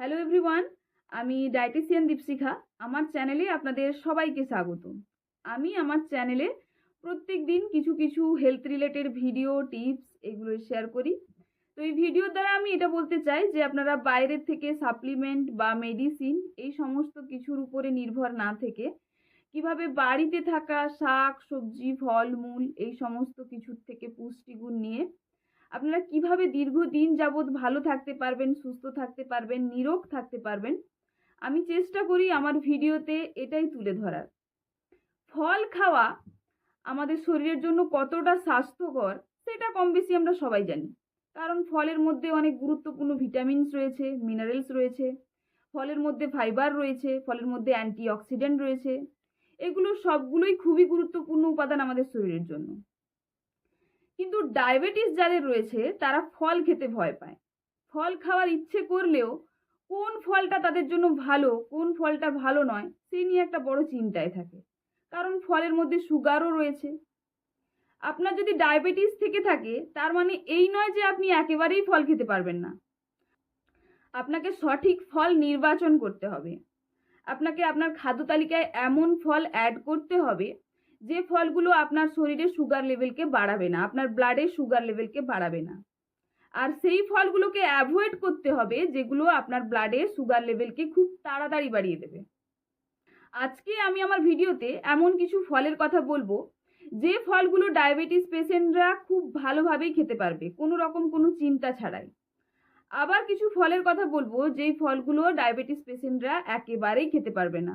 Hello everyone আমি dietitian Dipshikha. আমার চ্যানেলে আপনাদের সবাইকে স্বাগত আমি আমার চ্যানেলে প্রত্যেক দিন কিছু কিছু হেলথ রিলেটেড ভিডিও টিপস এগুলো শেয়ার করি। তো এই ভিডিওর দ্বারা আমি এটা বলতে চাই যে, আপনারা বাইরের থেকে সাপ্লিমেন্ট বা মেডিসিন এই সমস্ত কিছুর উপরে নির্ভর না থেকে কীভাবে বাড়িতে থাকা শাক, সবজি ফল মূল এই সমস্ত কিছুর থেকে পুষ্টিগুণ নিয়ে আপনারা কীভাবে দীর্ঘদিন যাবৎ ভালো থাকতে পারবেন, সুস্থ থাকতে পারবেন, নিরোগ থাকতে পারবেন, আমি চেষ্টা করি আমার ভিডিওতে এটাই তুলে ধরার। ফল খাওয়া আমাদের শরীরের জন্য কতটা স্বাস্থ্যকর, সেটা কম বেশি আমরা সবাই জানি। কারণ ফলের মধ্যে অনেক গুরুত্বপূর্ণ ভিটামিনস রয়েছে, মিনারেলস রয়েছে, ফলের মধ্যে ফাইবার রয়েছে, ফলের মধ্যে অ্যান্টিঅক্সিডেন্ট রয়েছে, এগুলো সবগুলোই খুবই গুরুত্বপূর্ণ উপাদান আমাদের শরীরের জন্য। কিন্তু ডায়াবেটিস যাদের রয়েছে, তারা ফল খেতে ভয় পায়। ফল খাওয়ার ইচ্ছে করলেও কোন ফলটা তাদের জন্য ভালো, কোন ফলটা ভালো নয়, সেই নিয়ে একটা বড় চিন্তায় থাকে। কারণ ফলের মধ্যে সুগারও রয়েছে। আপনার যদি ডায়াবেটিস থেকে থাকে, তার মানে এই নয় যে আপনি একেবারেই ফল খেতে পারবেন না। আপনাকে সঠিক ফল নির্বাচন করতে হবে। আপনাকে আপনার খাদ্য তালিকায় এমন ফল অ্যাড করতে হবে যে ফলগুলো আপনার শরীরে সুগার লেভেলকে বাড়াবে না, আপনার ব্লাডে সুগার লেভেলকে বাড়াবে না। আর সেই ফলগুলোকে অ্যাভয়েড করতে হবে, যেগুলো আপনার ব্লাডে সুগার লেভেলকে খুব তাড়াতাড়ি বাড়িয়ে দেবে। আজকে আমি আমার ভিডিওতে এমন কিছু ফলের কথা বলব, যে ফলগুলো ডায়াবেটিস পেশেন্টরা খুব ভালোভাবেই খেতে পারবে, কোনো রকম কোনো চিন্তা ছাড়াই। আবার কিছু ফলের কথা বলব, যেই ফলগুলো ডায়াবেটিস পেশেন্টরা একেবারেই খেতে পারবে না।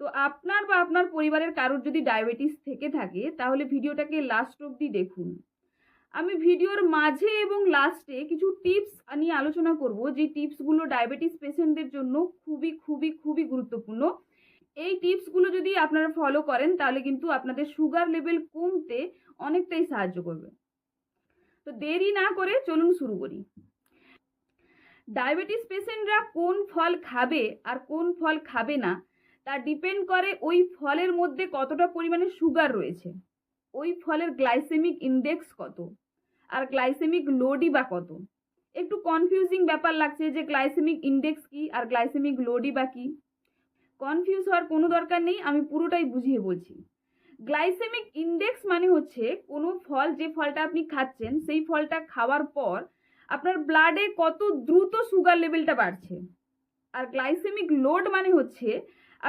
তো আপনার বা আপনার পরিবারের কারোর যদি ডায়াবেটিস থেকে থাকে, তাহলে ভিডিওটাকে লাস্ট অবধি দেখুন। আমি ভিডিওর মাঝে এবং লাস্টে কিছু টিপস নিয়ে আলোচনা করব, যে টিপসগুলো ডায়াবেটিস পেশেন্টদের জন্য খুবই খুবই খুবই গুরুত্বপূর্ণ। এই টিপসগুলো যদি আপনারা ফলো করেন, তাহলে কিন্তু আপনাদের সুগার লেভেল কমতে অনেকটাই সাহায্য করবে। তো দেরি না করে চলুন শুরু করি। ডায়াবেটিস পেশেন্টরা কোন ফল খাবে আর কোন ফল খাবে না তা ডিপেন্ড করে ওই ফলের মধ্যে কতটা পরিমাণে সুগার রয়েছে। ওই ফলের গ্লাইসেমিক ইন্ডেক্স কত? আর গ্লাইসেমিক লোডই বা কত? একটু কনফিউজিং ব্যাপার লাগছে যে গ্লাইসেমিক ইন্ডেক্স কি আর গ্লাইসেমিক লোডই বা কি? কনফিউজ হওয়ার কোনো দরকার নেই, আমি পুরোটাই বুঝিয়ে বলছি। গ্লাইসেমিক ইন্ডেক্স মানে হচ্ছে কোনো ফল, যে ফলটা আপনি খাচ্ছেন, সেই ফলটা খাওয়ার পর আপনার ব্লাডে কত দ্রুত সুগার লেভেলটা বাড়ছে। আর গ্লাইসেমিক লোড মানে হচ্ছে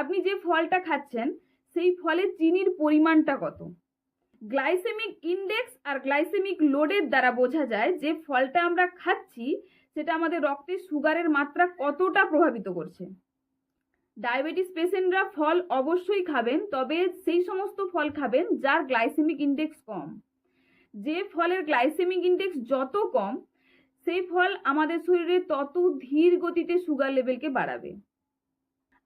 আপনি যে ফলটা খাচ্ছেন, সেই ফলে চিনির পরিমাণটা কত? গ্লাইসেমিক ইন্ডেক্স আর গ্লাইসেমিক লোডের দ্বারা বোঝা যায় যে ফলটা আমরা খাচ্ছি, সেটা আমাদের রক্তে সুগারের মাত্রা কতটা প্রভাবিত করছে। ডায়াবেটিস পেশেন্টরা ফল অবশ্যই খাবেন, তবে সেই সমস্ত ফল খাবেন যার গ্লাইসেমিক ইন্ডেক্স কম। যে ফলের গ্লাইসেমিক ইন্ডেক্স যত কম, সেই ফল আমাদের শরীরে তত ধীর গতিতে সুগার লেভেলকে বাড়াবে।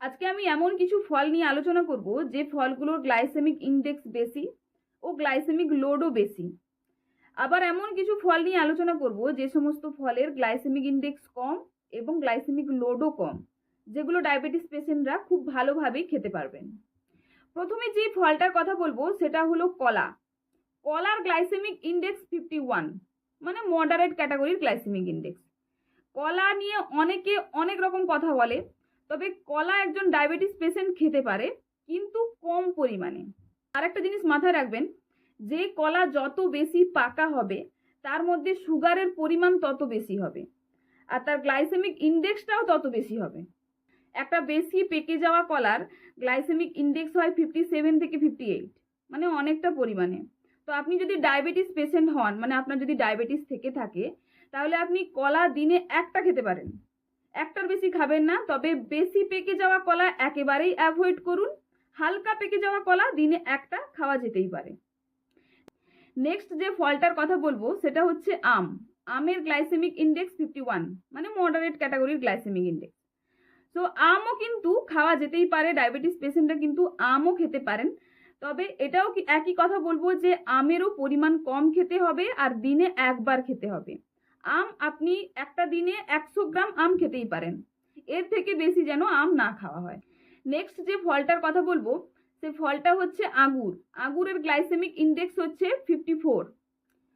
আজকে আমি এমন কিছু ফল নিয়ে আলোচনা করব যে ফলগুলোর গ্লাইসেমিক ইন্ডেক্স বেশি ও গ্লাইসেমিক লোডও বেশি। আবার এমন কিছু ফল নিয়ে আলোচনা করব যে সমস্ত ফলের গ্লাইসেমিক ইন্ডেক্স কম এবং গ্লাইসেমিক লোডও কম, যেগুলো ডায়াবেটিস পেশেন্টরা খুব ভালোভাবেই খেতে পারবেন। প্রথমে যে ফলটার কথা বলব সেটা হলো কলা। কলার গ্লাইসেমিক ইন্ডেক্স ফিফটি ওয়ান মানে মডারেট ক্যাটাগরির গ্লাইসেমিক ইন্ডেক্স। কলা নিয়ে অনেকে অনেক রকম কথা বলে তবে কলা একজন ডায়াবেটিস পেশেন্ট খেতে পারে, কিন্তু কম পরিমাণে। আর একটা জিনিস মাথায় রাখবেন, যে কলা যত বেশি পাকা হবে, তার মধ্যে সুগারের পরিমাণ তত বেশি হবে, আর তার গ্লাইসেমিক ইন্ডেক্সটাও তত বেশি হবে। একটা বেশি পেকে যাওয়া কলার গ্লাইসেমিক ইন্ডেক্স হয় ফিফটি সেভেন থেকে ফিফটি এইট মানে অনেকটা পরিমাণে। তো আপনি যদি ডায়াবেটিস পেশেন্ট হন মানে আপনার যদি ডায়াবেটিস থেকে থাকে, তাহলে আপনি কলা দিনে একটা খেতে পারেন। একটার বেশি খাবেন না, তবে বেশি পেকে যাওয়া কলা একেবারেই অ্যাভয়েড করুন। হালকা পেকে যাওয়া কলা দিনে একটা খাওয়া যেতেই পারে। নেক্সট যে ফলটার কথা বলব, সেটা হচ্ছে আম। আমের গ্লাইসেমিক ইন্ডেক্স ফিফটি ওয়ান মানে মডারেট ক্যাটাগরির গ্লাইসেমিক ইন্ডেক্স সো আমও কিন্তু খাওয়া যেতেই পারে ডায়াবেটিস পেশেন্টরা কিন্তু আমও খেতে পারেন। তবে এটাও একই কথা বলব যে, আমেরও পরিমাণ কম খেতে হবে আর দিনে একবার খেতে হবে। আম আপনি একটা দিনে একশো গ্রাম আম খেতেই পারেন। এর থেকে বেশি যেন আম না খাওয়া হয়। নেক্সট যে ফলটার কথা বলব, সে ফলটা হচ্ছে আঙুর আঙুরের গ্লাইসেমিক ইন্ডেক্স হচ্ছে ফিফটি ফোর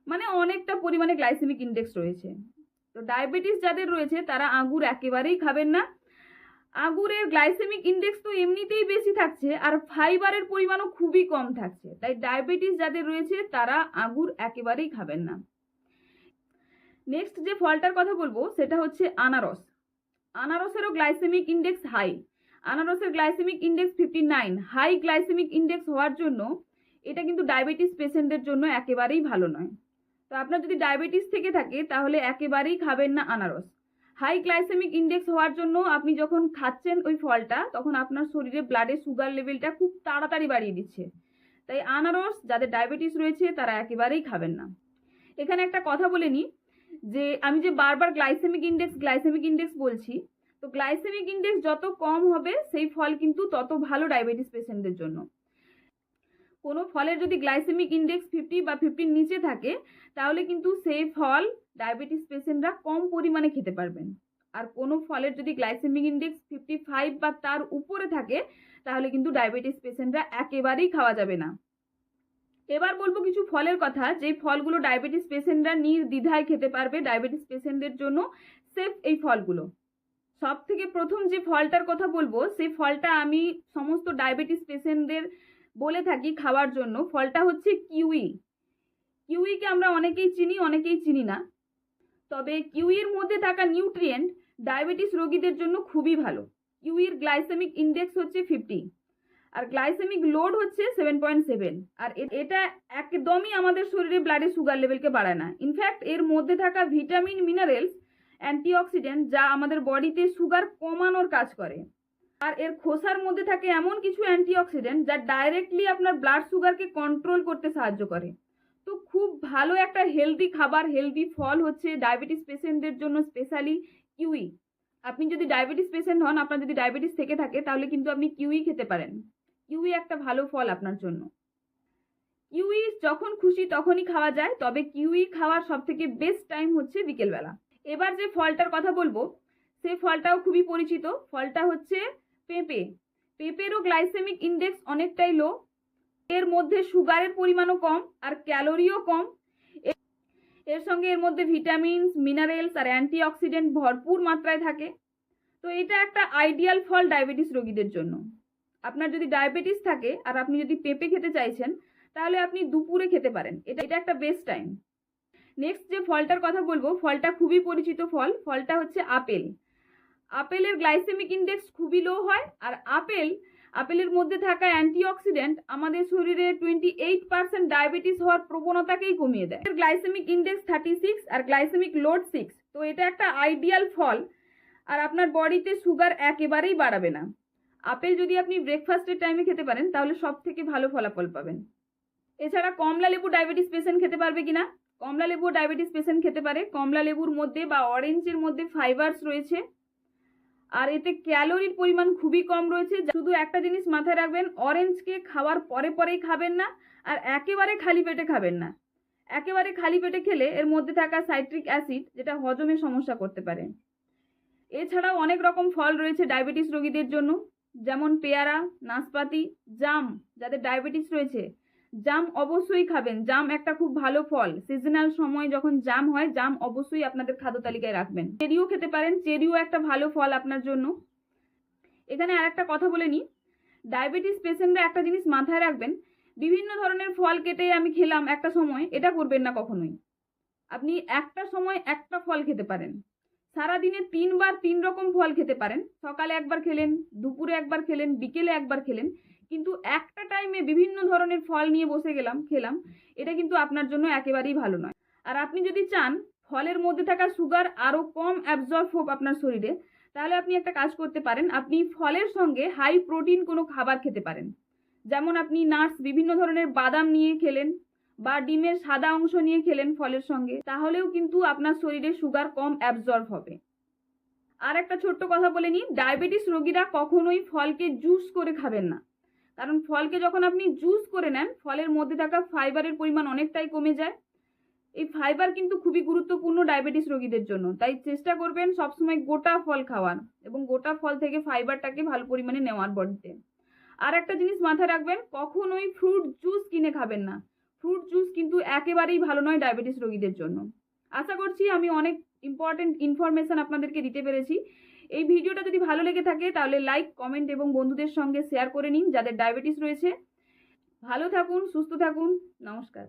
মানে অনেকটা পরিমাণে গ্লাইসেমিক ইন্ডেক্স রয়েছে। তো ডায়াবেটিস যাদের রয়েছে, তারা আঙ্গুর একেবারেই খাবেন না। আঙ্গুরের গ্লাইসেমিক ইন্ডেক্স তো এমনিতেই বেশি থাকছে, আর ফাইবারের পরিমাণও খুবই কম থাকছে। তাই ডায়াবেটিস যাদের রয়েছে, তারা আঙ্গুর একেবারেই খাবেন না। নেক্সট যে ফলটার কথা বলব, সেটা হচ্ছে আনারস। আনারসেরও গ্লাইসেমিক ইন্ডেক্স হাই আনারসের glycemic index fifty nine high glycemic index হওয়ার জন্য এটা কিন্তু ডায়াবেটিস পেশেন্টদের জন্য একেবারেই ভালো নয়। তো আপনার যদি ডায়াবেটিস থেকে থাকে, তাহলে একেবারেই খাবেন না আনারস। হাই গ্লাইসেমিক ইন্ডেক্স হওয়ার জন্য আপনি যখন খাচ্ছেন ওই ফলটা, তখন আপনার শরীরে ব্লাডে সুগার লেভেলটা খুব তাড়াতাড়ি বাড়িয়ে দিচ্ছে। তাই আনারস, যাদের ডায়াবেটিস রয়েছে, তারা একেবারেই খাবেন না। এখানে একটা কথা বলে নিই। যে আমি যে বারবার গ্লাইসেমিক ইন্ডেক্স গ্লাইসেমিক ইন্ডেক্স বলছি, তো গ্লাইসেমিক ইন্ডেক্স যত কম হবে, সেই ফল কিন্তু তত ভালো ডায়াবেটিস পেশেন্টদের জন্য। কোনো ফলের যদি গ্লাইসেমিক ইন্ডেক্স ফিফটি বা ফিফটির নিচে থাকে, তাহলে কিন্তু সেই ফল ডায়াবেটিস পেশেন্টরা কম পরিমাণে খেতে পারবেন। আর কোনো ফলের যদি গ্লাইসেমিক ইন্ডেক্স ফিফটি ফাইভ বা তার উপরে থাকে, তাহলে কিন্তু ডায়াবেটিস পেশেন্টরা একেবারেই খাওয়া যাবে না। এবার বলব কিছু ফলের কথা। যেই ফলগুলো ডায়াবেটিস পেশেন্টরা নির্দ্বিধায় খেতে পারবে ডায়াবেটিস পেশেন্টদের জন্য সেফ এই ফলগুলো। সব থেকে প্রথম যে ফলটার কথা বলব, সেই ফলটা আমি সমস্ত ডায়াবেটিস পেশেন্টদের বলে থাকি খাওয়ার জন্য। ফলটা হচ্ছে কিউই কিউইকে আমরা অনেকেই চিনি অনেকেই চিনি না। তবে কিউইর মধ্যে থাকা নিউট্রিয়েন্ট ডায়াবেটিস রোগীদের জন্য খুবই ভালো। কিউইর গ্লাইসেমিক ইন্ডেক্স হচ্ছে ফিফটি আর গ্লাইসেমিক লোড হচ্ছে সেভেন পয়েন্ট সেভেন আর এটা একদমই আমাদের শরীরে ব্লাডে সুগার লেভেলকে বাড়ায় না। ইনফ্যাক্ট এর মধ্যে থাকা ভিটামিন মিনারেলস অ্যান্টিঅক্সিডেন্ট যা আমাদের বডিতে সুগার কমানোর কাজ করে। আর এর খোসার মধ্যে থাকে এমন কিছু অ্যান্টিঅক্সিডেন্ট যা ডাইরেক্টলি আপনার ব্লাড সুগারকে কন্ট্রোল করতে সাহায্য করে। তো খুব ভালো একটা হেলদি খাবার হেলদি ফল হচ্ছে ডায়াবেটিস পেশেন্টদের জন্য স্পেশালি কিউই আপনি যদি ডায়াবেটিস পেশেন্ট হন, আপনার যদি ডায়াবেটিস থেকে থাকে, তাহলে কিন্তু আপনি কিউই খেতে পারেন। কিউই একটা ভালো ফল আপনার জন্য। কিউই যখন খুশি তখনই খাওয়া যায়, তবে কিউই খাওয়ার সব থেকে বেস্ট টাইম হচ্ছে বিকেলবেলা। এবার যে ফলটার কথা বলব সেই ফলটাও খুবই পরিচিত। ফলটা হচ্ছে পেঁপে। পেঁপেরও গ্লাইসেমিক ইন্ডেক্স অনেকটাই লো এর মধ্যে সুগারের পরিমাণও কম আর ক্যালোরিও কম। এর সঙ্গে এর মধ্যে ভিটামিনস মিনারেলস আর অ্যান্টিঅক্সিডেন্ট ভরপুর মাত্রায় থাকে। তো এটা একটা আইডিয়াল ফল ডায়াবেটিস রোগীদের জন্য। আপনার যদি ডায়াবেটিস থাকে আর আপনি যদি পেঁপে খেতে চাইছেন, তাহলে আপনি দুপুরে খেতে পারেন। এটা এটা একটা বেস্ট টাইম নেক্সট যে ফলটার কথা বলব, ফলটা খুবই পরিচিত ফল। ফলটা হচ্ছে আপেল। আপেলের গ্লাইসেমিক ইন্ডেক্স খুবই লো হয় আর আপেল, আপেলের মধ্যে থাকা অ্যান্টিঅক্সিডেন্ট আমাদের শরীরে টোয়েন্টি এইট পার্সেন্ট ডায়াবেটিস হওয়ার প্রবণতাকেই কমিয়ে দেয়। গ্লাইসেমিক ইন্ডেক্স থার্টি সিক্স আর গ্লাইসেমিক লোড সিক্স তো এটা একটা আইডিয়াল ফল। আর আপনার বডিতে সুগার একেবারেই বাড়াবে না। আপেল যদি আপনি ব্রেকফাস্টের টাইমে খেতে পারেন, তাহলে সব থেকে ভালো ফলাফল পাবেন। এছাড়া কমলা লেবু ডায়াবেটিস পেশেন্ট খেতে পারবে কিনা? কমলা লেবু ডায়াবেটিস পেশেন্ট খেতে পারে। কমলা লেবুর মধ্যে বা অরেঞ্জের মধ্যে ফাইবারস রয়েছে। আর এতে ক্যালোরির পরিমাণ খুবই কম রয়েছে। শুধু একটা জিনিস মাথায় রাখবেন অরেঞ্জকে খাওয়ার পরে পরেই খাবেন না, আর একেবারে খালি পেটে খাবেন না। একেবারে খালি পেটে খেলে এর মধ্যে থাকা সাইট্রিক অ্যাসিড যেটা হজমে সমস্যা করতে পারে। এছাড়াও অনেক রকম ফল রয়েছে ডায়াবেটিস রোগীদের জন্য। যেমন পেয়ারা, নাশপাতি, জাম, যাদের ডায়াবেটিস রয়েছে। জাম অবশ্যই খাবেন। জাম একটা খুব ভালো ফল। সিজনাল সময় যখন জাম হয়, জাম অবশ্যই আপনাদের খাদ্য তালিকায় রাখবেন। চেরিও খেতে পারেন। চেরিও একটা ভালো ফল আপনার জন্য। এখানে আর একটা কথা বলে নিই। ডায়াবেটিস পেশেন্টরা একটা জিনিস মাথায় রাখবেন। বিভিন্ন ধরনের ফল কেটে আমি খেলাম একটা সময়, এটা করবেন না কখনোই। আপনি একটা সময় একটা ফল খেতে পারেন। সারাদিনে তিনবার তিন রকম ফল খেতে পারেন। সকালে একবার খেলেন, দুপুরে একবার খেলেন, বিকেলে একবার খেলেন। কিন্তু একটা টাইমে বিভিন্ন ধরনের ফল নিয়ে বসে গেলাম, খেলাম, এটা কিন্তু আপনার জন্য একেবারেই ভালো নয়। আর আপনি যদি চান ফলের মধ্যে থাকা সুগার আরও কম অ্যাবজর্ব হোক আপনার শরীরে, তাহলে আপনি একটা কাজ করতে পারেন। আপনি ফলের সঙ্গে হাই প্রোটিন কোনো খাবার খেতে পারেন। যেমন আপনি নাটস বিভিন্ন ধরনের বাদাম নিয়ে খেলেন বা ডিমের সাদা অংশ নিয়ে খেলেন ফলের সঙ্গে, তাহলেও কিন্তু আপনার শরীরে সুগার কম অ্যাবজর্ব হবে। আর একটা ছোট্ট কথা বলে নিই ডায়াবেটিস রোগীরা কখনোই ফলকে জুস করে খাবেন না। কারণ ফলকে যখন আপনি জুস করে নেন, ফলের মধ্যে থাকা ফাইবারের পরিমাণ অনেকটাই কমে যায়। এই ফাইবার কিন্তু খুবই গুরুত্বপূর্ণ ডায়াবেটিস রোগীদের জন্য। তাই চেষ্টা করবেন সবসময় গোটা ফল খাওয়ার এবং গোটা ফল থেকে ফাইবারটাকে ভালো পরিমাণে নেওয়ার বডিতে আর একটা জিনিস মাথায় রাখবেন, কখনোই ফ্রুট জুস কিনে খাবেন না। ফ্রুট জুস কিন্তু একেবারেই ভালো নয় ডায়াবেটিস রোগীদের জন্য। আশা করছি আমি অনেক ইম্পর্টেন্ট ইনফরমেশান আপনাদেরকে দিতে পেরেছি। এই ভিডিওটা যদি ভালো লেগে থাকে তাহলে লাইক কমেন্ট এবং বন্ধুদের সঙ্গে শেয়ার করে নিন যাদের ডায়াবেটিস রয়েছে। ভালো থাকুন, সুস্থ থাকুন, নমস্কার।